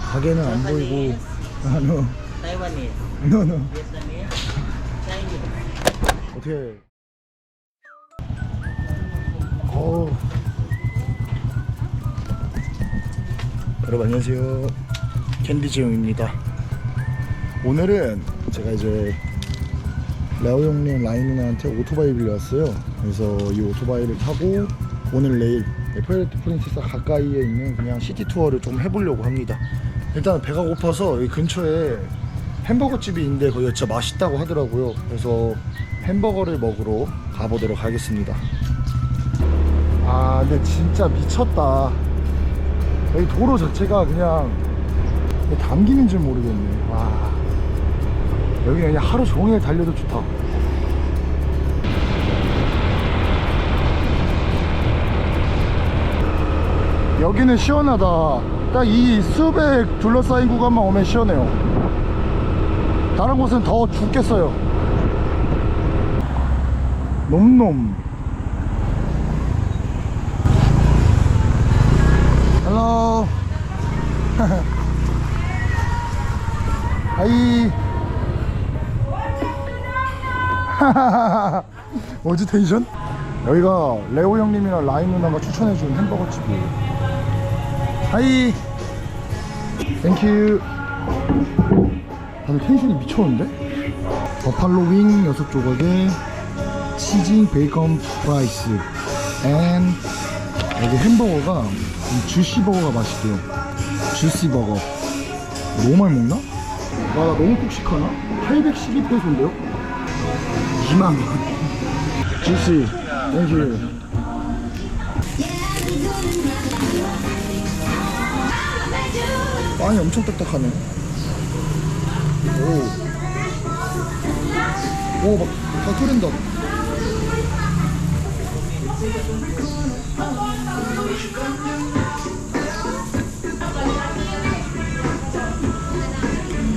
가게는 안 보이고. 아, no. Taiwanese, no, no. Vietnamese, Chinese. 어떻게 어우. 여러분 안녕하세요. 캔디지용입니다. 오늘은 제가 이제 레오 형님 라인 누나한테 오토바이 빌려왔어요. 그래서 이 오토바이를 타고 오늘 내일 에펠레트 프린세스 가까이에 있는 그냥 시티 투어를 좀 해보려고 합니다. 일단 배가 고파서 여기 근처에 햄버거 집이 있는데 거기가 진짜 맛있다고 하더라고요. 그래서 햄버거를 먹으러 가보도록 하겠습니다. 아 근데 진짜 미쳤다. 여기 도로 자체가 그냥 담기는지 모르겠네. 와. 여기 그냥 하루 종일 달려도 좋다 여기는 시원하다. 딱 이 숲에 둘러싸인 구간만 오면 시원해요. 다른 곳은 더 죽겠어요. 놈놈. 헬로. 하이. 텐션? 여기가 레오 형님이랑 라인 누나가 추천해준 햄버거 집이에요 하이 땡큐 다들 텐션이 미쳤는데? 버팔로 윙 6조각에 치즈 베이컨 프라이스 앤 여기 햄버거가 이 주시 버거가 맛있대요 주시 버거 너무 많이 먹나? 와 나 너무 푹식하나? 812페소인데요? 2만원 주시 땡큐 빵이 엄청 딱딱하네 오. 오, 막, 다 끓인다.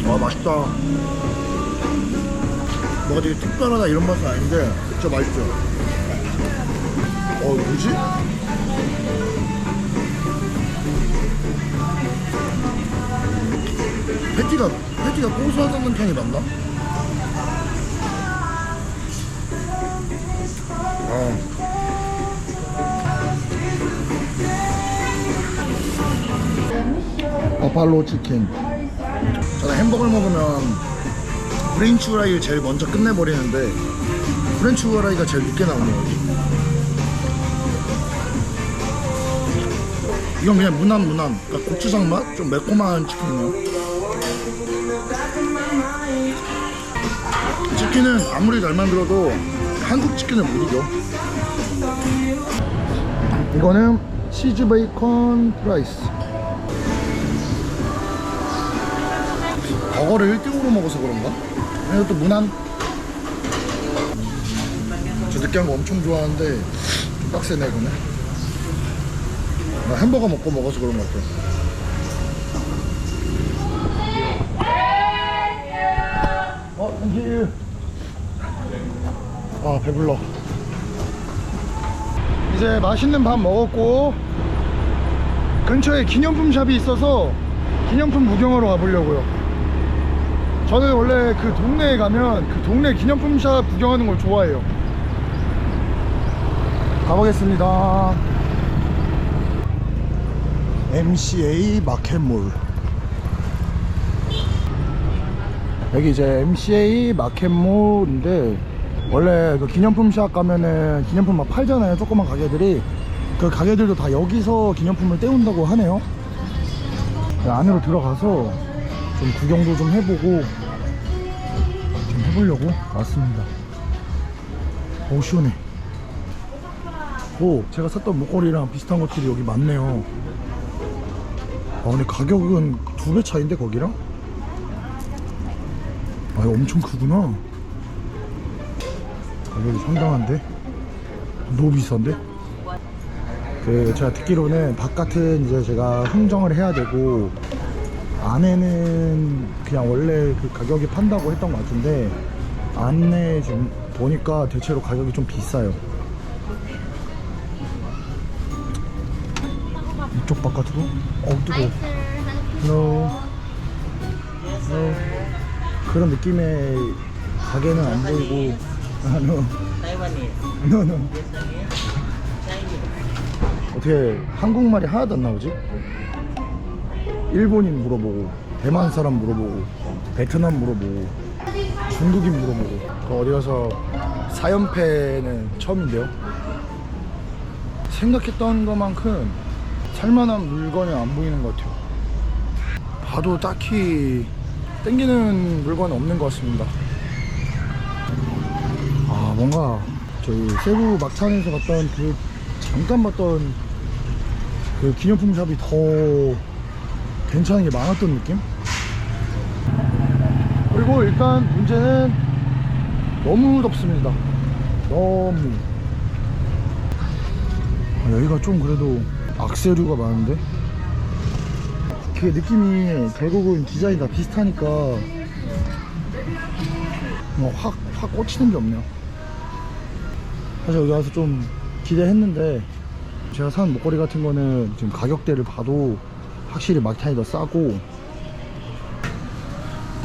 아, 맛있다. 뭐가 되게 특별하다 이런 맛은 아닌데, 진짜 맛있어요. 어, 뭐지? 패티가, 패티가 고소하다는 편이 맞나? 어. 버팔로 치킨. 저는 햄버거를 먹으면 프렌치 후라이를 제일 먼저 끝내버리는데 프렌치 후라이가 제일 늦게 나오네요. 이건 그냥 무난 무난 그러니까 고추장 맛? 좀 매콤한 치킨이네요 치킨은 아무리 잘 만들어도 한국 치킨을 못 이겨. 이거는 치즈 베이컨 프라이스. 버거를 1등으로 먹어서 그런가? 이것도 무난? 저 느끼한 거 엄청 좋아하는데 좀 빡세네 이거는. 나 햄버거 먹고 먹어서 그런 것 같아. 어, 땡큐 아 배불러. 이제 맛있는 밥 먹었고 근처에 기념품 샵이 있어서 기념품 구경하러 가보려고요. 저는 원래 그 동네에 가면 그 동네 기념품 샵 구경하는 걸 좋아해요. 가보겠습니다. MCA 마켓몰. 여기 이제 MCA 마켓몰인데 원래 그 기념품 샵 가면은 기념품 막 팔잖아요 조그만 가게들이. 그 가게들도 다 여기서 기념품을 떼운다고 하네요. 안으로 들어가서 좀 구경도 좀 해보고 좀 해보려고 왔습니다. 오 시원해. 오 제가 샀던 목걸이랑 비슷한 것들이 여기 많네요. 아 근데 가격은 두 배 차인데 거기랑? 아 엄청 크구나 가격이 상당한데? 너무 비싼데? 그 제가 듣기로는 바깥은 이제 제가 흥정을 해야 되고 안에는 그냥 원래 그 가격이 판다고 했던 것 같은데 안에 지금 보니까 대체로 가격이 좀 비싸요 이쪽 바깥으로? 어우 뜨거워 그런 느낌의 가게는 안 보이고 아, no. Taiwanese. No, no. Chinese. 어떻게 한국말이 하나도 안 나오지? 일본인 물어보고 대만 사람 물어보고 베트남 물어보고 중국인 물어보고 그 어디 가서 사연패는 처음인데요 생각했던 것만큼 살만한 물건이 안 보이는 것 같아요 봐도 딱히 땡기는 물건은 없는 것 같습니다 아 뭔가 저희 세부 막창에서 봤던 그 잠깐 봤던 그 기념품 샵이 더 괜찮은 게 많았던 느낌? 그리고 일단 문제는 너무 덥습니다. 너무. 아, 여기가 좀 그래도 악세류가 많은데? 그 느낌이 결국은 디자인이 다 비슷하니까 뭐 확, 확 꽂히는 게 없네요. 사실 여기 와서 좀 기대했는데 제가 산 목걸이 같은 거는 지금 가격대를 봐도 확실히 마이탄이 더 싸고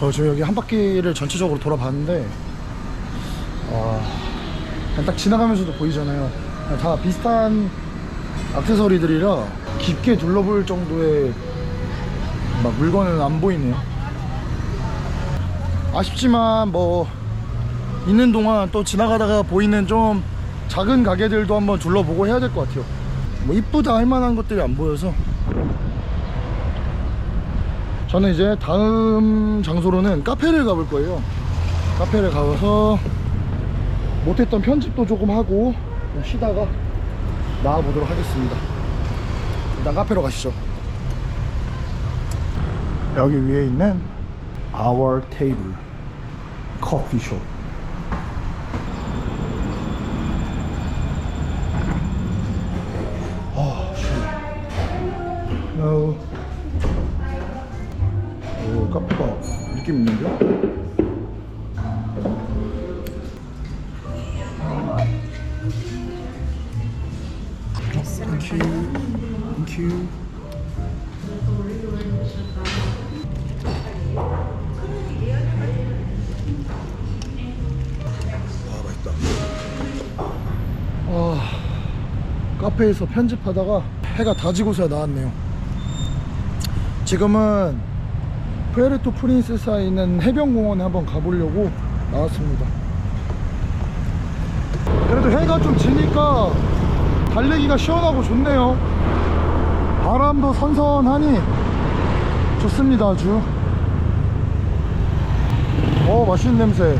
어, 저 여기 한 바퀴를 전체적으로 돌아봤는데 아, 그냥 딱 지나가면서도 보이잖아요. 다 비슷한 액세서리들이라 깊게 둘러볼 정도의 막 물건은 안 보이네요. 아쉽지만 뭐 있는 동안 또 지나가다가 보이는 좀 작은 가게들도 한번 둘러보고 해야 될 것 같아요. 뭐 이쁘다 할 만한 것들이 안 보여서. 저는 이제 다음 장소로는 카페를 가볼 거예요. 카페를 가서 못했던 편집도 조금 하고 좀 쉬다가 나와보도록 하겠습니다. 일단 카페로 가시죠. 여기 위에 있는 Our Table 커피숍 느낌 있는데? 아, 맛있다. 아, 카페에서 편집하다가 해가 다 지고서야 나왔네요. 지금은 푸에르토 프린세사에 있는 해변공원에 한번 가보려고 나왔습니다. 그래도 해가 좀 지니까 달리기가 시원하고 좋네요. 바람도 선선하니 좋습니다, 아주. 어, 맛있는 냄새.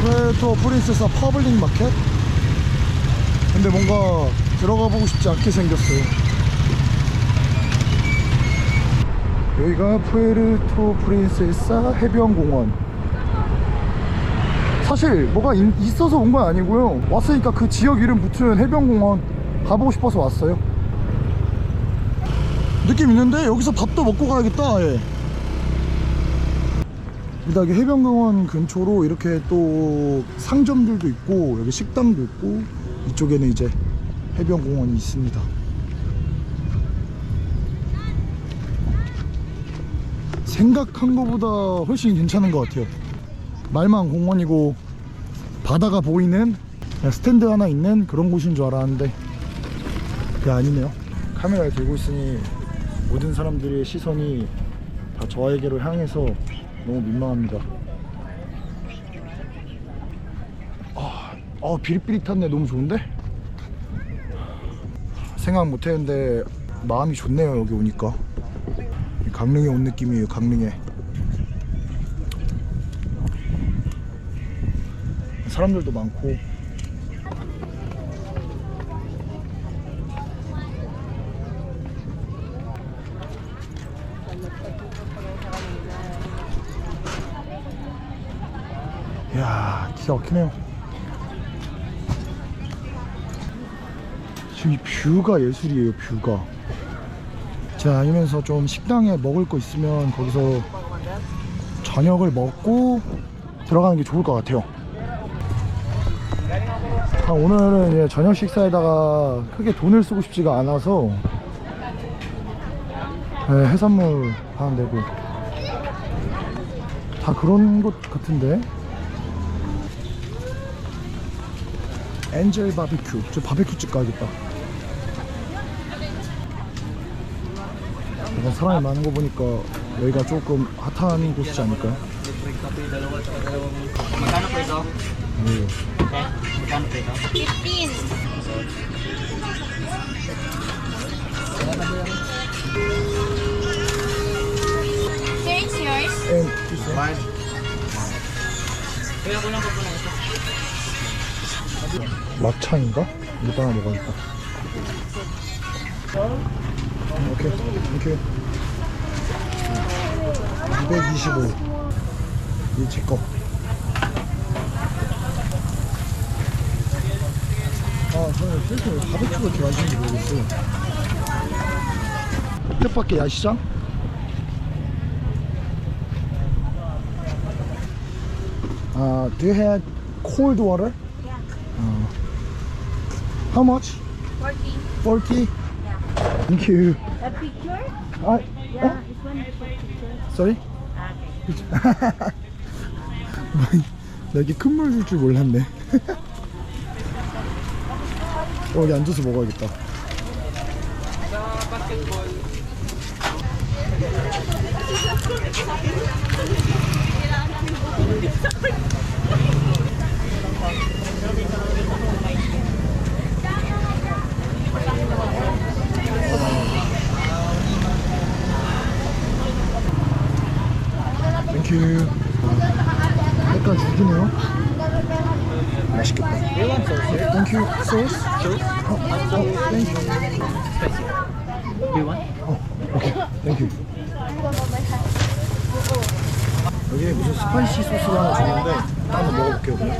푸에르토 프린세사 퍼블릭 마켓? 근데 뭔가 들어가 보고 싶지 않게 생겼어요. 여기가 푸에르토 프린세사 해변공원. 사실 뭐가 인- 있어서 온 건 아니고요. 왔으니까 그 지역 이름 붙은 해변공원 가보고 싶어서 왔어요. 느낌 있는데? 여기서 밥도 먹고 가야겠다. 예. 여기 해변공원 근처로 이렇게 또 상점들도 있고 여기 식당도 있고 이쪽에는 이제 해변공원이 있습니다 생각한 것보다 훨씬 괜찮은 것 같아요. 말만 공원이고 바다가 보이는 스탠드 하나 있는 그런 곳인 줄 알았는데 그게 아니네요. 카메라를 들고 있으니 모든 사람들의 시선이 다 저에게로 향해서 너무 민망합니다. 아, 아 비릿비릿한데 너무 좋은데? 생각 못했는데 마음이 좋네요 여기 오니까. 강릉에 온 느낌이에요 강릉에. 사람들도 많고. 이야 기가 막히네요. 지금 이 뷰가 예술이에요 뷰가 자 아니면서 좀 식당에 먹을 거 있으면 거기서 저녁을 먹고 들어가는 게 좋을 것 같아요. 아, 오늘은 저녁 식사에다가 크게 돈을 쓰고 싶지가 않아서 네, 해산물 하나 내고. 다 그런 곳 같은데? 엔젤 바비큐. 저 바비큐 집 가야겠다 약간 사람이 많은 거 보니까 여기가 조금 핫한 곳이지 않을까요? 네. Eh, magkano po ito? 15. Sir, it's yours. And this one? Kuya, kulang ko po ng ito. 막창인가? 이거 하나 먹어야겠다 오케이 오케이 225 이게 제거 아 저는 실제 왜 바베큐를 좋아하시는지 모르겠어요 뜻밖의 야시장? 아, do you have cold water? Yeah. 어. How much? 40. 40? Thank you. A picture? 아, Yeah, this one is for picture. sorry? Okay. 나 이게 큰 물 줄 줄 몰랐네. 어, 여기 앉아서 먹어야겠다. 땡큐. 약간 죽이네요. 맛있겠다. 어, 어. Do you want? 어, 오케이. 땡큐. 여기 무슨 스파이시 소스가 하나 주는데 한번 먹어볼게요. 그냥.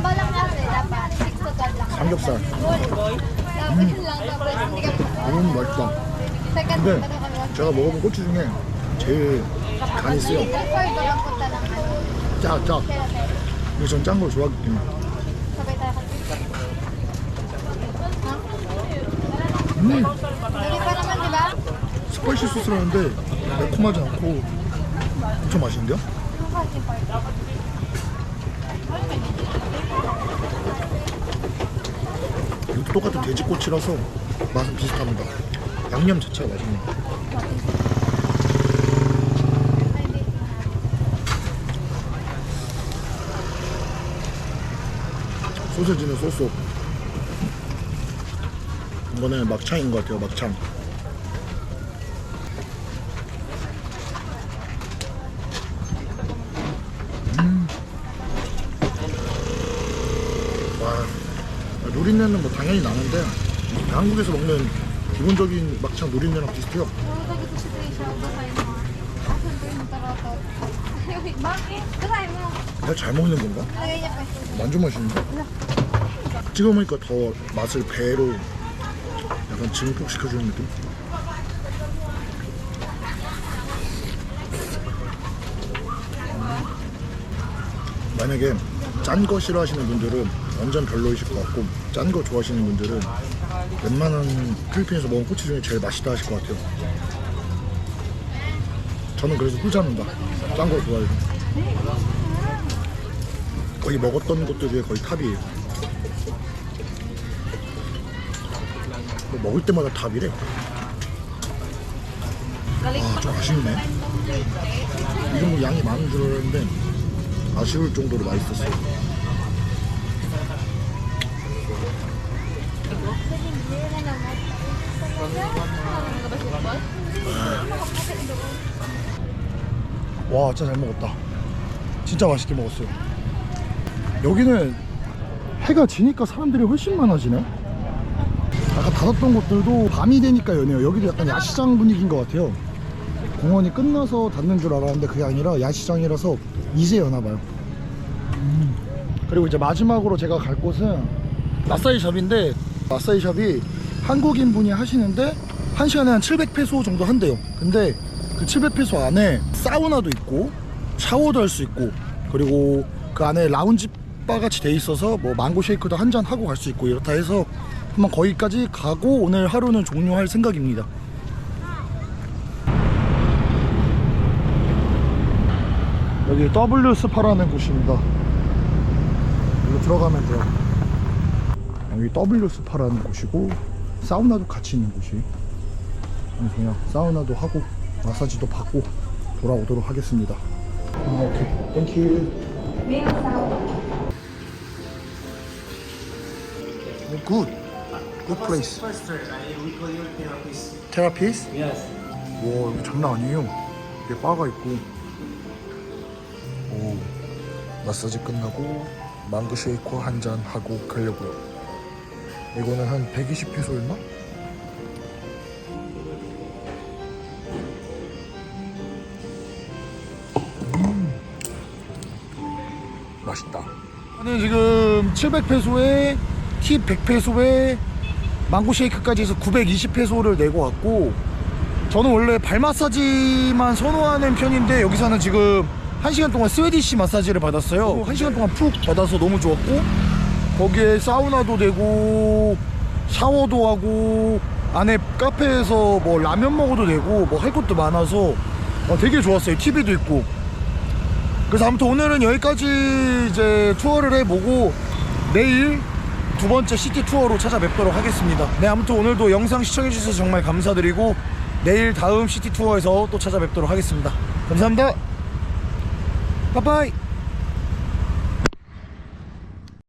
Balak natin, dapat 6 to 12 lang. 삼겹살. Ka 너무 맛있다. Second, 근데 제가 먹어본 고추 중에 제일 간이 세요. 짜, 짜. 근데 전짠 걸 좋아하기 때문에. 음? 스파이시 소스라는데 매콤하지 않고 엄청 맛있는데요? 이것도 똑같은 돼지꼬치라서 맛은 비슷합니다. 양념 자체가 맛있네. 소세지는 소스. 이거는 막창인 것 같아요, 막창. 음. 와, 누린내는 뭐 당연히 나는데 한국에서 먹는 기본적인 막창 누린내랑 비슷해요. 내가 잘 먹는 건가? 완전 맛있는데? 찍어 먹으니까 더 맛을 배로 약간 증폭시켜주는 느낌? 음. 만약에 짠 거 싫어하시는 분들은 완전 별로이실 것 같고 짠 거 좋아하시는 분들은 웬만한 필리핀에서 먹은 꼬치 중에 제일 맛있다 하실 것 같아요 저는 그래서 꿀잠입니다 짠 걸 좋아해요 거의 먹었던 것들 중에 거의 탑이에요. 먹을 때마다 탑이래. 아, 좀 아쉽네. 이 정도 양이 많은 줄 알았는데 아쉬울 정도로 맛있었어요. 와, 진짜 잘 먹었다. 진짜 맛있게 먹었어요. 여기는 해가 지니까 사람들이 훨씬 많아지네. 아까 닫았던 곳들도 밤이 되니까 여네요. 여기도 약간 야시장 분위기인 것 같아요. 공원이 끝나서 닫는 줄 알았는데 그게 아니라 야시장이라서 이제 여나봐요. 음. 그리고 이제 마지막으로 제가 갈 곳은 마사이 샵인데 마사이 샵이 한국인 분이 하시는데 한 시간에 한 700페소 정도 한대요. 근데 그 700페소 안에 사우나도 있고 샤워도 할 수 있고 그리고 그 안에 라운지 바 같이 돼 있어서 뭐 망고 쉐이크도 한 잔 하고 갈 수 있고 이렇다 해서 한번 거기까지 가고 오늘 하루는 종료할 생각입니다. 여기 W 스파라는 곳입니다. 여기 들어가면 돼요. 여기 W 스파라는 곳이고 사우나도 같이 있는 곳이. 그냥 사우나도 하고 마사지도 받고 돌아오도록 하겠습니다. 아, 오케이, 땡큐. 굿, 굿 플레이스. 테라피스? Yes. 와 이거 장난 아니에요 여기 바가 있고 오 마사지 끝나고 망고 쉐이커 한 잔 하고 가려고요 이거는 한 120페소였나? 음 맛있다 저는 지금 700페소에 팁 100페소에 망고 쉐이크까지 해서 920페소를 내고 왔고 저는 원래 발 마사지만 선호하는 편인데 여기서는 지금 1시간 동안 스웨디시 마사지를 받았어요. 1시간 동안 푹 받아서 너무 좋았고 거기에 사우나도 되고 샤워도 하고 안에 카페에서 뭐 라면 먹어도 되고 뭐 할 것도 많아서 어, 되게 좋았어요. TV도 있고. 그래서 아무튼 오늘은 여기까지 이제 투어를 해보고 내일 두 번째 시티 투어로 찾아뵙도록 하겠습니다. 네, 아무튼 오늘도 영상 시청해주셔서 정말 감사드리고 내일 다음 시티 투어에서 또 찾아뵙도록 하겠습니다. 감사합니다. 빠빠이!